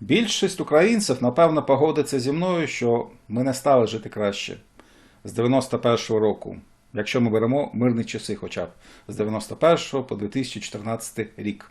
Більшість українців, напевно, погодиться зі мною, що ми не стали жити краще з 91-го року, якщо ми беремо мирні часи, хоча б з 91 по 2014 рік.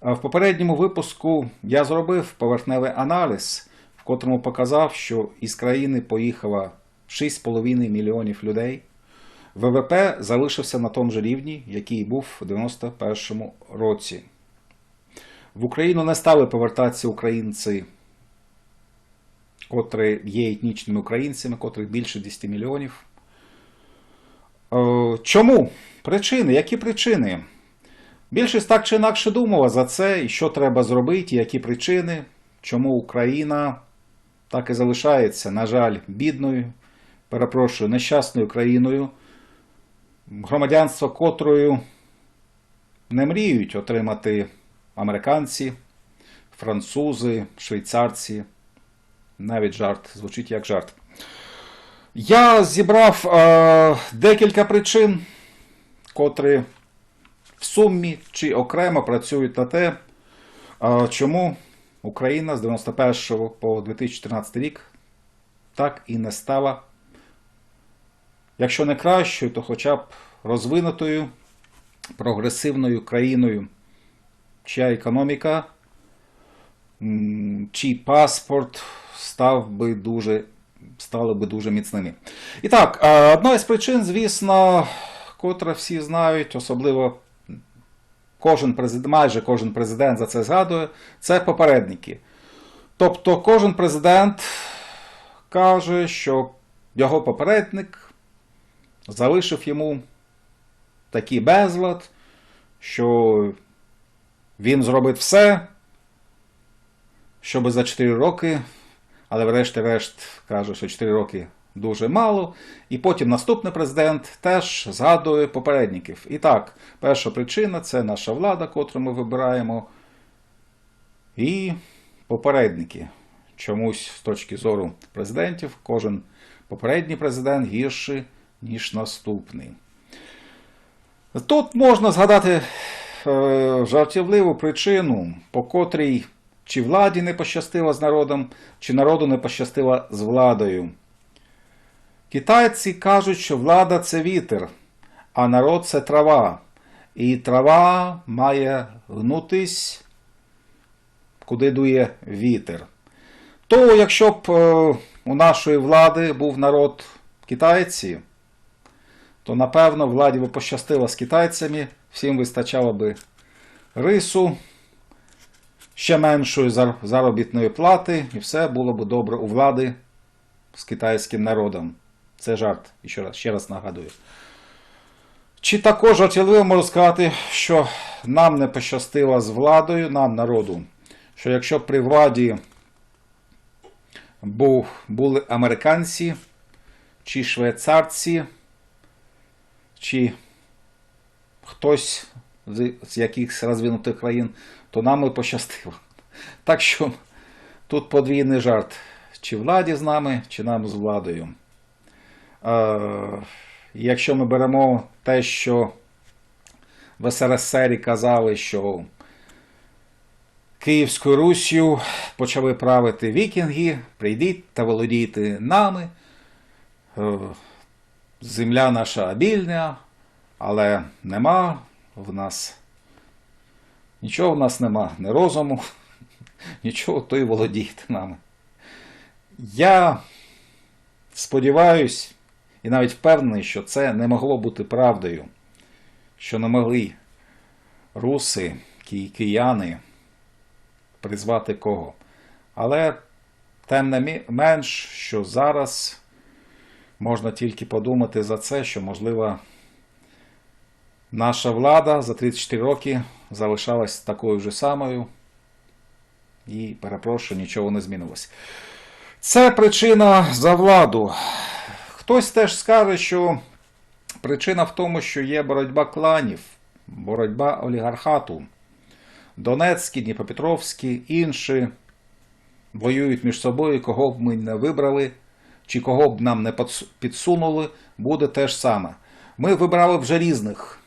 В попередньому випуску я зробив поверхневий аналіз, в котрому показав, що із країни поїхало 6,5 мільйонів людей. ВВП залишився на тому ж рівні, який був у 91 році. В Україну не стали повертатися українці, котрі є етнічними українцями, котрих більше 10 мільйонів. Е, Чому? Причини? Які причини? Більшість так чи інакше думала за це, і що треба зробити, і які причини, чому Україна так і залишається, на жаль, бідною, перепрошую, нещасною країною, громадянство котрою не мріють отримати американці, французи, швейцарці. Навіть жарт, звучить як жарт. Я зібрав е, декілька причин, котрі в сумі чи окремо працюють на те, е, чому Україна з 91 по 2014 рік так і не стала, якщо не кращою, то хоча б розвинутою, прогресивною країною, чия економіка, чий паспорт став би дуже, стали би дуже міцними. І так, е, одна із причин, звісно, котра всі знають, особливо кожен президент, майже кожен президент за це згадує, це попередники. Тобто кожен президент каже, що його попередник залишив йому такий безлад, що він зробить все, щоб за 4 роки, але врешті-решт каже, що 4 роки дуже мало. І потім наступний президент теж згадує попередників. І так, перша причина це наша влада, котру ми вибираємо, і попередники. Чомусь з точки зору президентів, кожен попередній президент гірший, ніж наступний. Тут можна згадати жартівливу причину, по котрій чи владі не пощастило з народом, чи народу не пощастило з владою. Китайці кажуть, що влада це вітер, а народ це трава. І трава має гнутись, куди дує вітер. То, якщо б е, у нашої влади був народ китайці, то напевно владі би пощастило з китайцями, всім вистачало би рису, ще меншої заробітної плати, і все було б добре у влади з китайським народом. Це жарт, ще раз, ще раз нагадую. Чи також жартівливо можу сказати, що нам не пощастило з владою, нам, народу, що якщо при владі був, були американці, чи швейцарці, чи хтось з, якихось розвинутих країн, то нам і пощастило. Так що тут подвійний жарт. Чи владі з нами, чи нам з владою. Е, якщо ми беремо те, що в СРСР казали, що Київською Руссю почали правити вікінги, прийдіть та володійте нами. Е, Земля наша обільня, але нема в нас. Нічого в нас нема, ні розуму, нічого, то й володійте нами. Я сподіваюсь і навіть впевнений, що це не могло бути правдою, що не могли руси, ки- кияни призвати кого. Але тим не менш, що зараз можна тільки подумати за це, що, можливо, наша влада за 34 роки залишалась такою ж самою. І, перепрошую, нічого не змінилось. Це причина за владу. Хтось теж скаже, що причина в тому, що є боротьба кланів, боротьба олігархату. Донецькі, Дніпропетровські, інші воюють між собою, кого б ми не вибрали, чи кого б нам не підсунули, буде те ж саме. Ми вибрали вже різних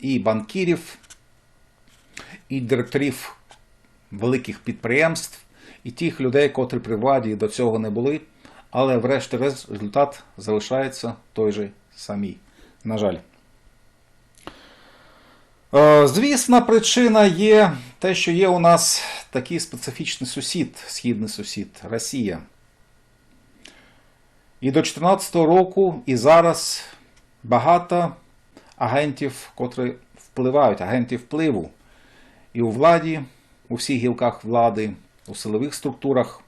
і банкірів, і директорів великих підприємств, і тих людей, котрі при владі до цього не були, але врешті-решт результат залишається той же самий. На жаль. Е, Звісна причина є те, що є у нас такий специфічний сусід, східний сусід Росія. І до 2014 року, і зараз багато агентів, котрі впливають, агентів впливу і у владі, у всіх гілках влади, у силових структурах.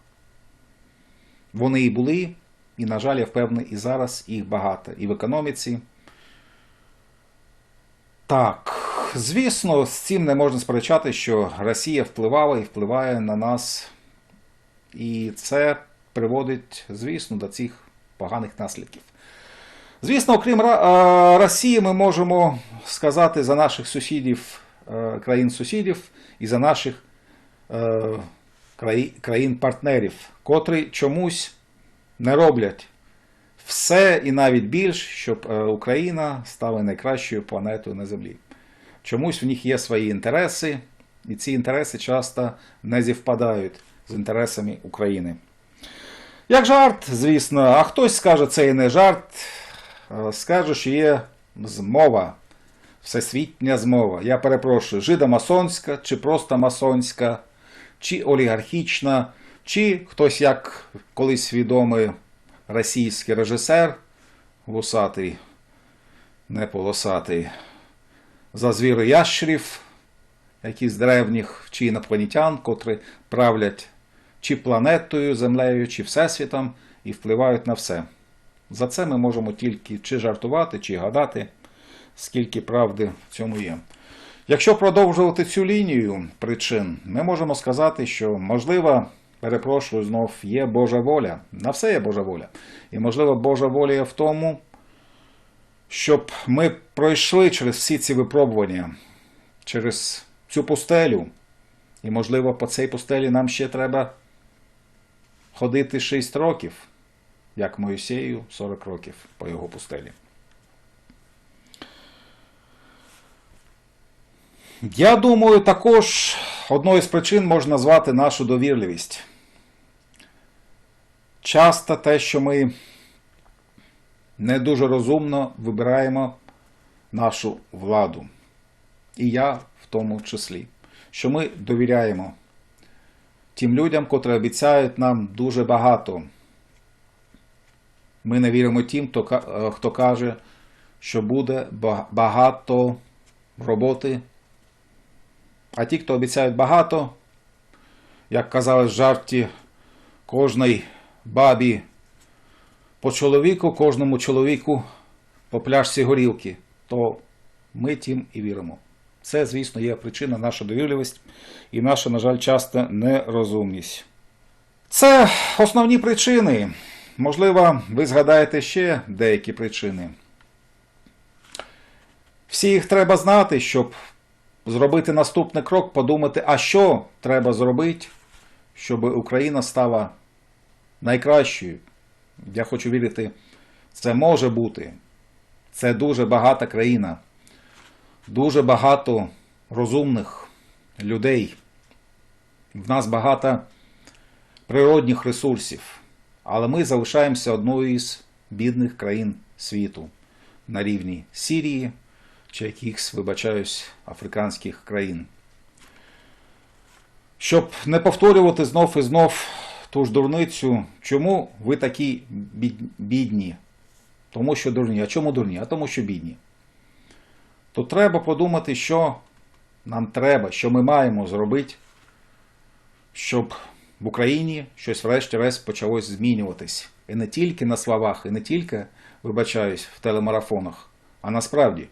Вони і були, і, на жаль, я впевнений, і зараз їх багато. І в економіці. Так, звісно, з цим не можна сперечати, що Росія впливала і впливає на нас. І це приводить, звісно, до цих поганих наслідків. Звісно, окрім е, Росії, ми можемо сказати за наших сусідів, е, країн-сусідів і за наших е, країн-партнерів, котрі чомусь не роблять все і навіть більш, щоб Україна стала найкращою планетою на Землі. Чомусь в них є свої інтереси, і ці інтереси часто не зівпадають з інтересами України. Як жарт, звісно, а хтось скаже, це і не жарт, скаже, що є змова, всесвітня змова. Я перепрошую, жидомасонська, чи просто масонська, чи олігархічна, чи хтось, як колись відомий російський режисер, вусатий, не полосатий, за звіри ящерів, якісь древніх, чи інопланетян, котрі правлять чи планетою, землею, чи всесвітом і впливають на все. За це ми можемо тільки чи жартувати, чи гадати, скільки правди в цьому є. Якщо продовжувати цю лінію причин, ми можемо сказати, що можливо, перепрошую, знов є Божа воля. На все є Божа воля. І можливо, Божа воля є в тому, щоб ми пройшли через всі ці випробування, через цю пустелю. І, можливо, по цій пустелі нам ще треба ходити 6 років, як Моїсею 40 років по його пустелі. Я думаю, також одною з причин можна назвати нашу довірливість. Часто те, що ми не дуже розумно вибираємо нашу владу. І я в тому числі. Що ми довіряємо тим людям, котрі обіцяють нам дуже багато. Ми не віримо тим, хто, е, каже, що буде багато роботи. А ті, хто обіцяють багато, як казали в жарті, кожній бабі по чоловіку, кожному чоловіку по пляшці горілки, то ми тим і віримо. Це, звісно, є причина наша довірливість і наша, на жаль, часто нерозумність. Це основні причини. Можливо, ви згадаєте ще деякі причини. Всі їх треба знати, щоб зробити наступний крок, подумати, а що треба зробити, щоб Україна стала найкращою. Я хочу вірити, це може бути. Це дуже багата країна, дуже багато розумних людей. В нас багато природних ресурсів, але ми залишаємося одною із бідних країн світу на рівні Сирії чи якихось, вибачаюсь, африканських країн. Щоб не повторювати знов і знов ту ж дурницю, чому ви такі бідні? Тому що дурні. А чому дурні? А тому, що бідні. То треба подумати, що нам треба, що ми маємо зробити, щоб в Україні щось врешті-решт почалось змінюватись. І не тільки на словах, і не тільки, вибачаюсь, в телемарафонах, а насправді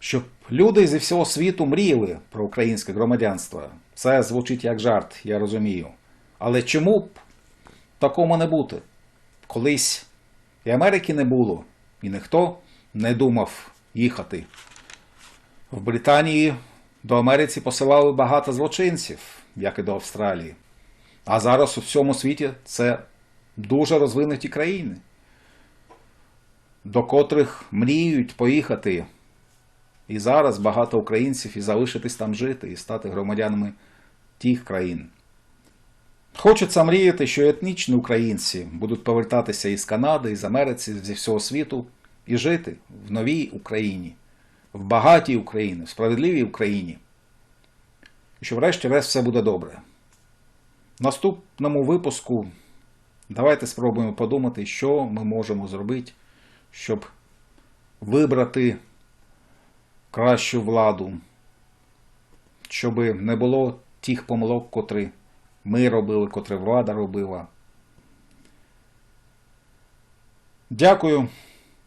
щоб люди зі всього світу мріяли про українське громадянство. Це звучить як жарт, я розумію. Але чому б такому не бути? Колись і Америки не було, і ніхто не думав їхати. В Британії до Америці посилали багато злочинців, як і до Австралії. А зараз у всьому світі це дуже розвинуті країни, до котрих мріють поїхати і зараз багато українців і залишитись там жити, і стати громадянами тих країн. Хочеться мріяти, що етнічні українці будуть повертатися із Канади, із Америці, зі всього світу і жити в новій Україні, в багатій Україні, в справедливій Україні. І що врешті-решт все буде добре. В наступному випуску давайте спробуємо подумати, що ми можемо зробити, щоб вибрати кращу владу, щоб не було тих помилок, котрі ми робили, котрі влада робила. Дякую.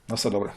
На все добре.